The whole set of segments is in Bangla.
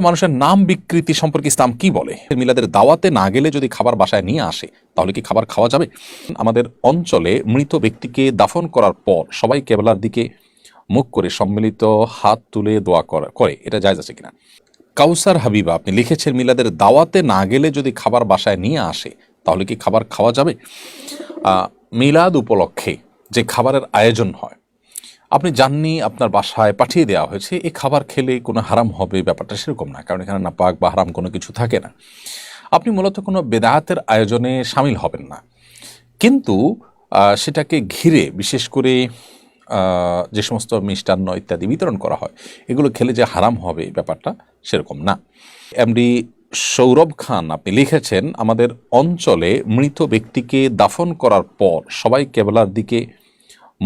মানুষের নাম বিকৃতি সম্পর্কে ইসলাম কি বলে? মিলাদের দাওয়াতে না গেলে যদি খাবার বাসায় নিয়ে আসে, তাহলে কি খাবার খাওয়া যাবে? আমাদের অঞ্চলে মৃত ব্যক্তিকে দাফন করার পর সবাই কেবলার দিকে মুখ করে সম্মিলিত হাত তুলে দোয়া করা- এটা জায়জ আছে কিনা? কাউসার হাবিবা, আপনি লিখেছেন মিলাদের দাওয়াতে না গেলে যদি খাবার বাসায় নিয়ে আসে, তাহলে কি খাবার খাওয়া যাবে? মিলাদ উপলক্ষে যে খাবারের আয়োজন হয় আপনি জাননি আপনার বাসায় পাঠিয়ে দেওয়া হয়েছে এই খাবার খেলে কোনো হারাম হবে, ব্যাপারটা সেরকম না, কারণ এখানে না পাক বা হারাম কোনো কিছু থাকে না। আপনি মূলত কোনো বেদাহাতের আয়োজনে সামিল হবেন না। কিন্তু সেটাকে ঘিরে বিশেষ করে যে সমস্ত মিষ্টান্ন ইত্যাদি বিতরণ করা হয়, এগুলো খেলে যে হারাম হবে, ব্যাপারটা সেরকম না। এমডি সৌরভ খান, আপনি লিখেছেন, আমাদের অঞ্চলে মৃত ব্যক্তিকে দাফন করার পর সবাই কেবলার দিকে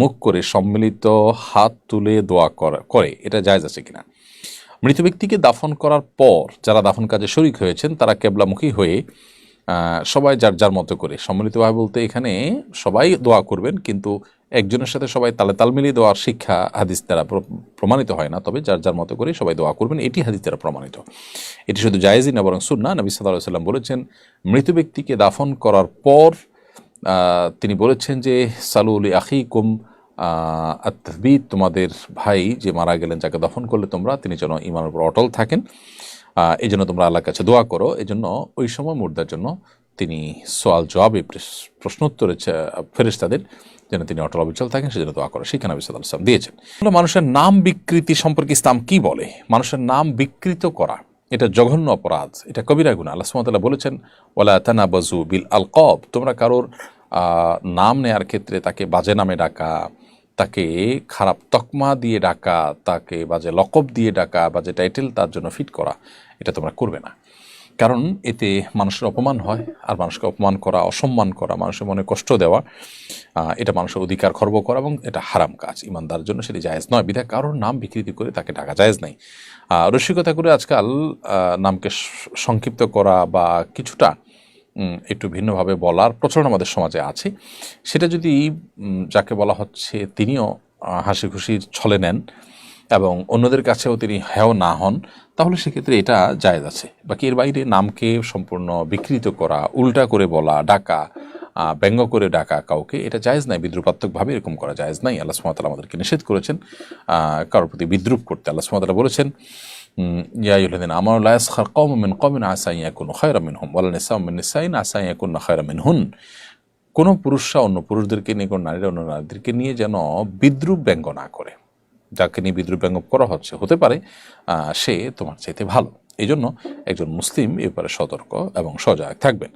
মুখ করে সম্মিলিত হাত তুলে দোয়া করা এটা জায়জ আছে কিনা? মৃত ব্যক্তিকে দাফন করার পর যারা দাফন কাজে শরিক হয়েছেন, তারা কেবলামুখী হয়ে সবাই যার যার মতো করে। সম্মিলিতভাবে বলতে এখানে সবাই দোয়া করবেন, কিন্তু একজনের সাথে সবাই তালে তাল মিলিয়ে দেওয়ার শিক্ষা হাদিস দ্বারা প্রমাণিত হয় না। তবে যার যার মতো করে সবাই দোয়া করবেন, এটি হাদিস দ্বারা প্রমাণিত। এটি শুধু জায়েজই না, বরং সুন্না নবী সাল্লাহ সাল্লাম বলেছেন, মৃত ব্যক্তিকে দাফন করার পর তিনি বলেছেন যে সালুল আখিকুম আত্মবিদ তোমাদের ভাই যে মারা গেলেন, যাকে দফন করলে তোমরা, তিনি যেন ইমানের উপর অটল থাকেন। এই জন্য তোমরা আল্লাহর কাছে দোয়া করো। এই জন্য ওই সময় মুর্দার জন্য তিনি সোয়াল জবাবে প্রশ- প্রশ্নোত্তরে ফেরেস্তাদের যেন তিনি অটল অবিচল থাকেন, সেজন্য দোয়া করো। সেখানে নবী সাল্লাহ সাল্লাম দিয়েছেন। মানুষের নাম বিকৃতি সম্পর্কে ইসলাম কি বলে? মানুষের নাম বিকৃত করা, এটা জঘন্য অপরাধ, এটা কবিরা গুণা আল্লাহ সুমতাল্লাহ বলেছেন ওলা তানা বাজু বিল আল কব তোমরা কারোর নাম নেয়ার ক্ষেত্রে তাকে বাজে নামে ডাকা তাকে খারাপ তকমা দিয়ে ডাকা, তাকে বাজে লকব দিয়ে ডাকা, বাজে টাইটেল তার জন্য ফিট করা, এটা তোমরা করবে না। কারণ এতে মানুষের অপমান হয়, আর মানুষকে অপমান করা, অসম্মান করা, মানুষের মনে কষ্ট দেওয়া এটা মানুষের অধিকার খর্ব করা এবং এটা হারাম কাজ। ইমানদার জন্য সেটি জায়েজ নয়। বিধায় কারোর নাম বিকৃতি করে তাকে ডাকা জায়েজ নাই। রসিকতা করে আজকাল নামকে সংক্ষিপ্ত করা বা কিছুটা একটু ভিন্নভাবে বলার প্রচলন আমাদের সমাজে আছে। সেটা যদি যাকে বলা হচ্ছে তিনিও হাসি খুশির ছলে নেন এবং অন্যদের কাছেও তিনি হেয় না হন, তাহলে সেক্ষেত্রে এটা জায়েজ আছে। বাকি এর বাইরে নামকে সম্পূর্ণ বিকৃত করা, উল্টা করে বলা, ডাকা ব্যঙ্গ করে ডাকা কাউকে, এটা জায়েজ নাই, বিদ্রুপাত্মকভাবে এরকম করা জায়েজ নাই। আল্লাহ সুমতাল আমাদেরকে নিষেধ করেছেন। কারোর প্রতি বিদ্রুপ করতে আল্লাহ সুমতাল বলেছেন ইয়াইউল্লাদিন আমার লায়াস খার কম মিন কমিন আসাই ইয়াকুন খয়রা মিন হুম ওয়ালা নিসা মিন নিসাইন আসাই কোন খয়রা মিন হুন কোনো পুরুষরা অন্য পুরুষদেরকে নিয়ে, কোনো নারীরা অন্য নারীদেরকে নিয়ে যেন বিদ্রুপ ব্যঙ্গ না করে। যাকে নিয়ে বিদ্রুপ ব্যঙ্গ করা হচ্ছে, হতে পারে সে তোমার চাইতে ভালো। এই জন্য একজন মুসলিম এ সতর্ক এবং সজাগ থাকবেন।